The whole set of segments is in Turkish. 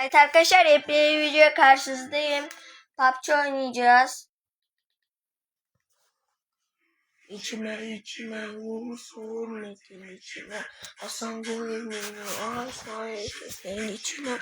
Evet arkadaşlar hepinize bir video karşınızdayım. PUBG oynayacağız. İçime içime vursun metin içime Hasan gönlümü asayet sen içime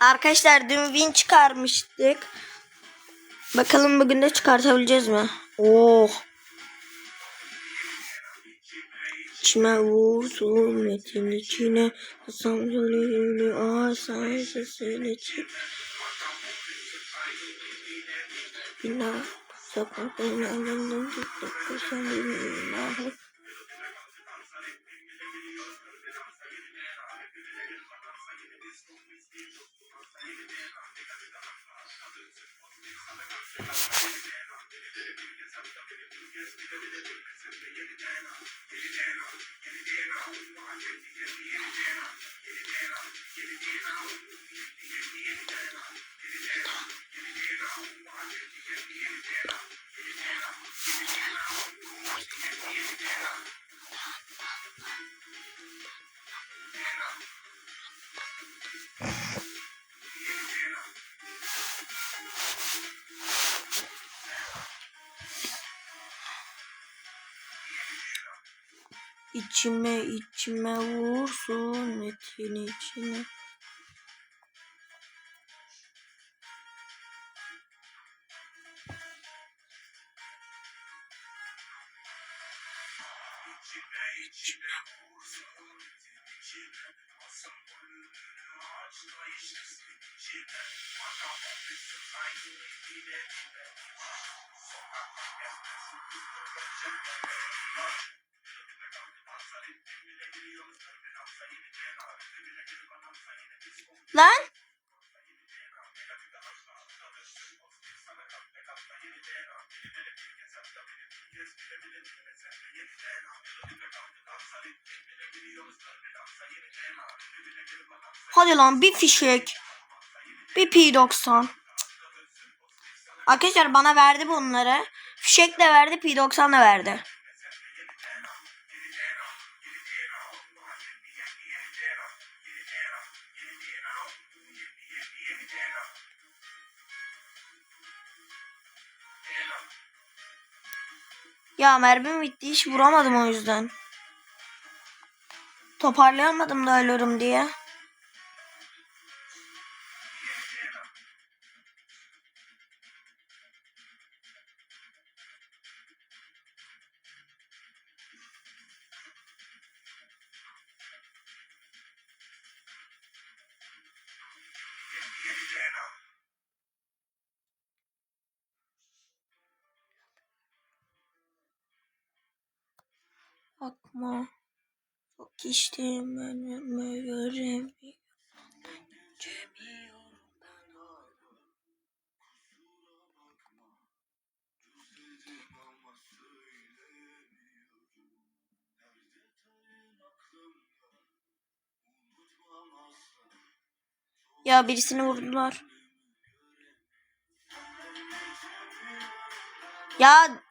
Arkadaşlar dün win çıkarmıştık. Bakalım bugün de çıkartabileceğiz mi? Oh. İçime vursun metin içine Hasan gönlümü asayet sen içime Billah sokaktan yandım tuttuk sen billah İçime içime vursun metin içine Lan Hadi lan bir fişek. Bir P90. Cık. Arkadaşlar bana verdi bunları. Fişek de verdi, P90 da verdi. Ya mermim bitti hiç vuramadım o yüzden. Toparlayamadım da ölürüm diye. Bakma. Çok içtim önüme göremiyorum. Ya birisini vurdular. Ya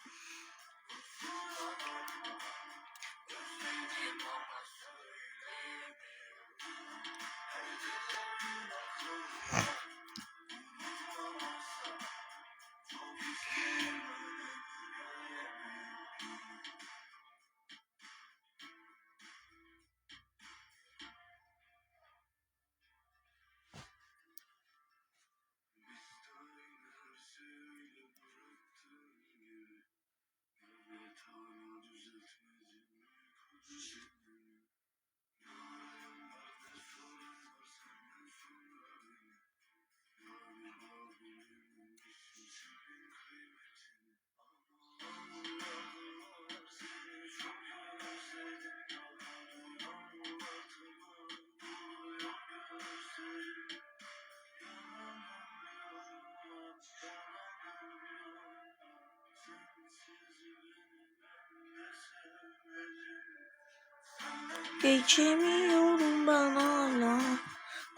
Geçemiyorum ben hala.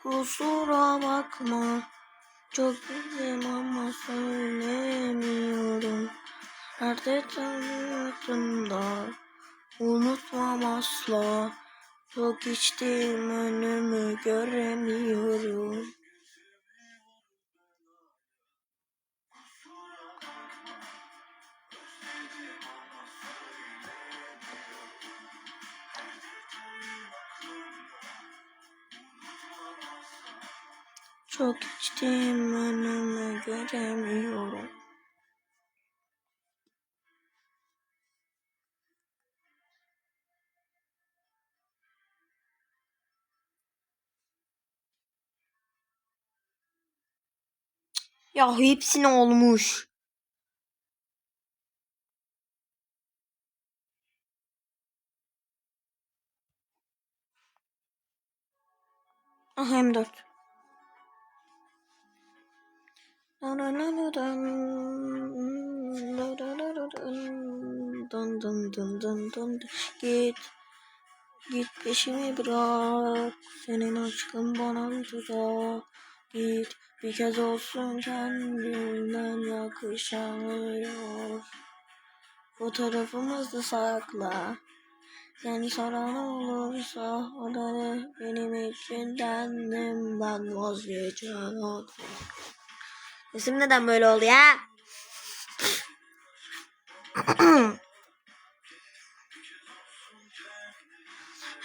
Kusura bakma. Çok güzelim ama söylemiyorum. Nerede tanıdığımda Unutmam asla. Çok içtim önümü göremiyorum Çok içtim önümü göremiyorum. Ya hepsine olmuş. Aha M4. Git. Git peşimi bırak. Senin aşkın bana bir tuzak. Git. Bir kez olsun kendinden yakışamıyor. Fotoğrafımızı sakla. Seni soran olursa o da benim için kendimden vazgeçemem. Sesim neden böyle oldu ya?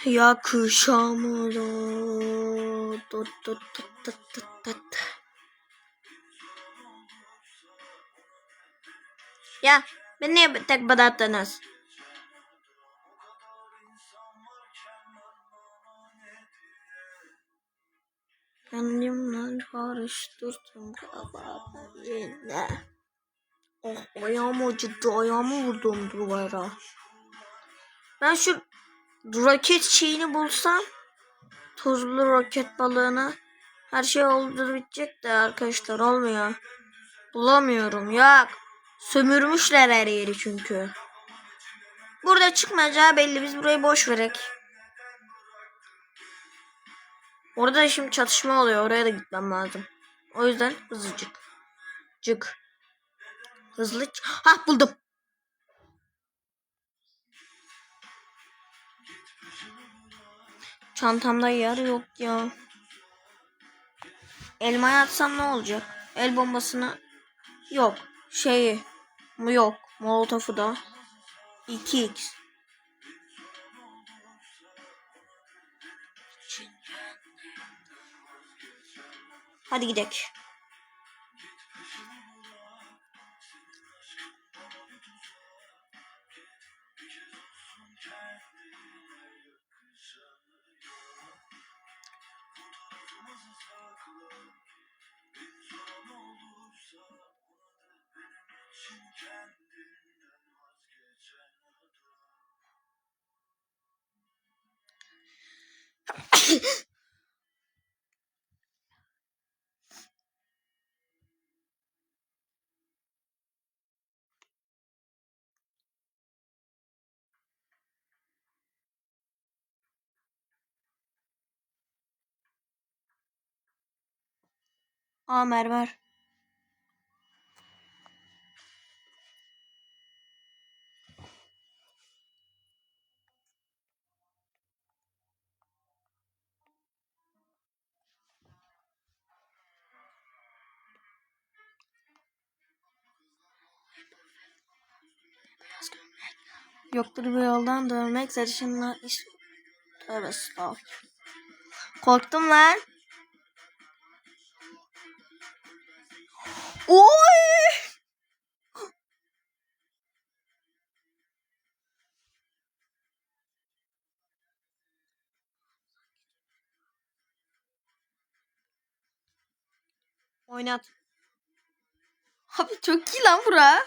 Yakışamadı. Tut tut tut tut tut tut. Ya beni niye tek badattınız? Kendimden karıştırdım kafamı yine. Oh ayağım acıdı. Ayağımı vurdum duvara. Ben şu roket şeyini bulsam tuzlu roket balığını her şey oldu bitecek de arkadaşlar olmuyor. Bulamıyorum ya. Sömürmüşler her yeri çünkü. Burada çıkmayacağı belli. Biz burayı boş verek. Orada şimdi çatışma oluyor. Oraya da gitmem lazım. O yüzden hızlıcık. Cık. Hızlı. Ha buldum. Çantamda yer yok ya. Elmaya atsam ne olacak? El bombasını yok. Şeyi mu yok. Molotofu da 2x. Hadi gidelim. Aa mermer. Yoktur bir yoldan dönmek sarışınla iş... Tövbe. Korktum lan. Oy! Oynat. Abi çok iyi lan bura.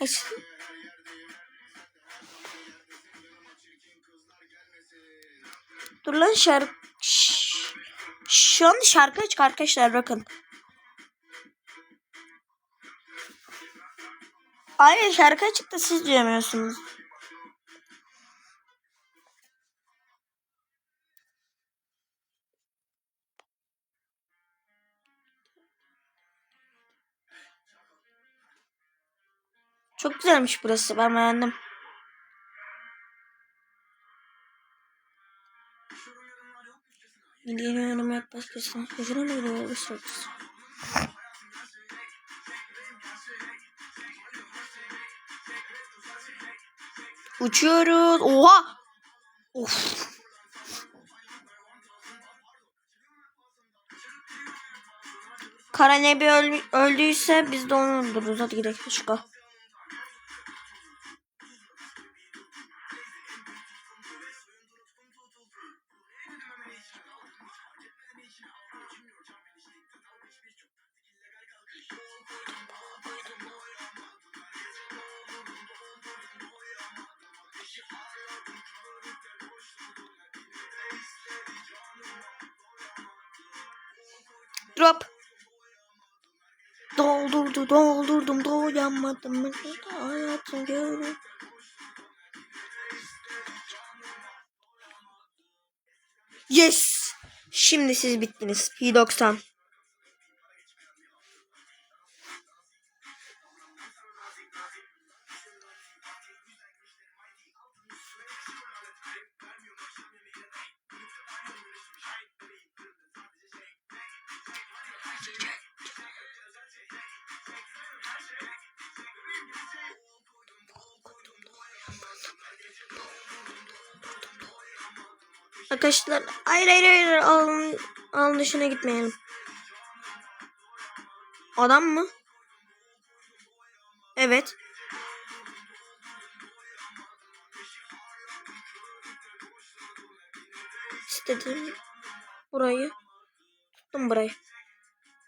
Neyse. Dur lan şarkı. Şu an şarkı açık arkadaşlar bakın. Hayır şarkı açık da siz duyamıyorsunuz. Çok güzelmiş burası. Ben beğendim. Geliyorum yok başkasına. Hoşuna mı gidiyor? Uçuyoruz. Oha. Of. Karanebi öl öldüyse biz de onu öldürürüz. Hadi gidelim. Şuka. Drop. Doldurdu, doldurdum, doyamadım. Ben de hayatım görür. Yes. Şimdi siz bittiniz. P90. Arkadaşlar hayır hayır hayır alın, alın dışına gitmeyelim. Adam mı? Evet. İstedim burayı. Tuttum burayı.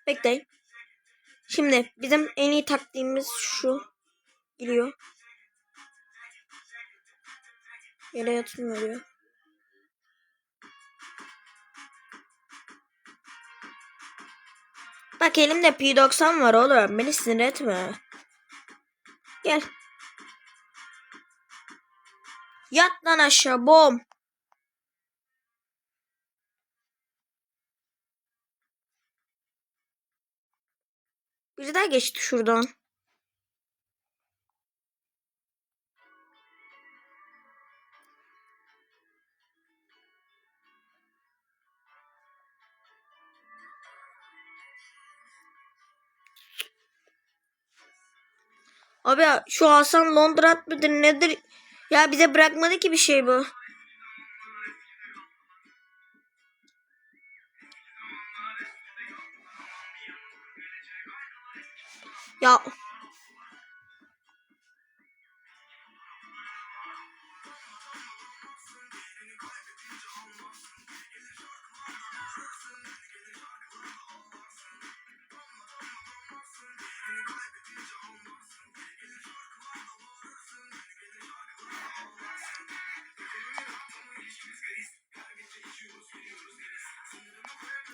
Bekleyin. Şimdi bizim en iyi taktiğimiz şu. Biliyor. Yere yatmıyor Bak elimde P90 var oğlum. Beni sinir etme. Gel. Yat lan aşağı bom. Biri daha geçti şuradan. Abi ya, şu Hasan Londra mıdır nedir? Ya bize bırakmadı ki bir şey bu. Ya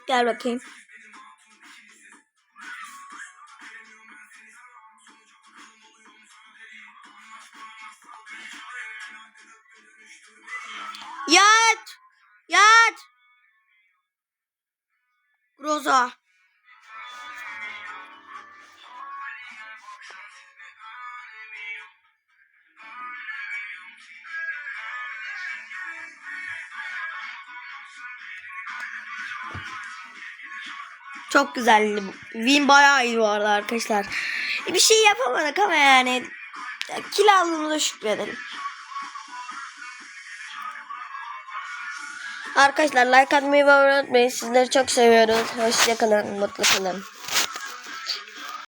gel bakayım. Çok güzeldi. Win bayağı iyi bu arada arkadaşlar. Bir şey yapamadık ama yani kill aldığımıza şükredelim. Arkadaşlar like atmayı ve abone olmayı sizleri çok seviyoruz. Hoşçakalın, mutlu kalın.